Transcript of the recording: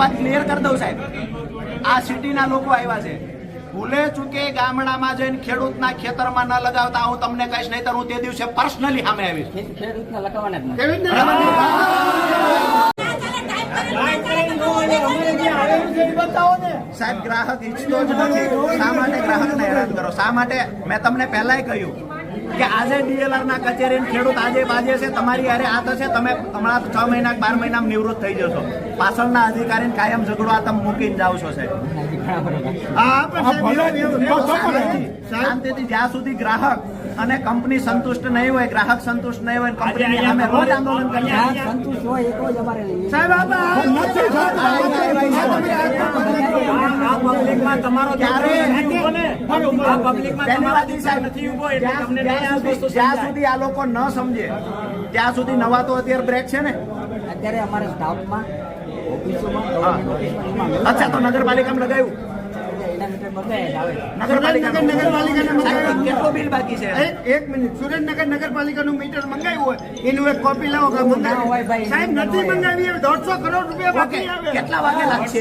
વાત ક્લિયર કરી દઉં સાહેબ. આ સિટીના લોકો આવ્યા છે. ભૂલે ચૂકે ગામડામાં જઈને ખેડૂતના ખેતરમાં ન લગાવતા હું તમને કહીશ નહીં હું તે દિવસે પર્સનલી સામે આવીશ. ખેડૂતને લગાવવાના સાહેબ ગ્રાહક ઈચ્છતો જ નથી. શા માટે ગ્રાહકને હેરાન કરો? શા માટે? મેં તમને પહેલાય કહ્યું કે આજે ડીએલઆર ના કચેરી ખેડૂત આજે બાજે છે તમારી અરે આ થશે તમે હમણાં છ મહિના બાર મહિનામાં નિવૃત્ત થઈ જશો પાછળના અધિકારીને કાયમ ઝઘડો આ તમે મૂકીને જાવ છો સાહેબ. શાંતિથી જ્યાં સુધી ગ્રાહક અને કંપની સંતુષ્ટ નહીં હોય ગ્રાહક સંતુષ્ટ નહીં હોય કંપની અમે રોજ આંદોલન કરીએ સંતુષ્ટ હોય એટલો જ અમારે સાહેબ પબ્લિકમાં તમારો જ્યાં. સુધી આ લોકો ન સમજે ત્યાં સુધી નવા તો અત્યારે બ્રેક છે ને? અત્યારે અમારે સ્ટાફમાં અચ્છા તો નગરપાલિકામાં લગાવ્યું નગરપાલિકા સુરેન્દ્રનગર કેટલો છે? એક એક મિનિટ. સુરેન્દ્રનગર નગરપાલિકાનું મીટર મંગાવ્યું હોય એનું એક કોપી લાવો ના સાહેબ નથી. મંગાવી દોઢસો કરોડ રૂપિયા ઓકે બાકી આવે. કેટલા વાગે લાગશે?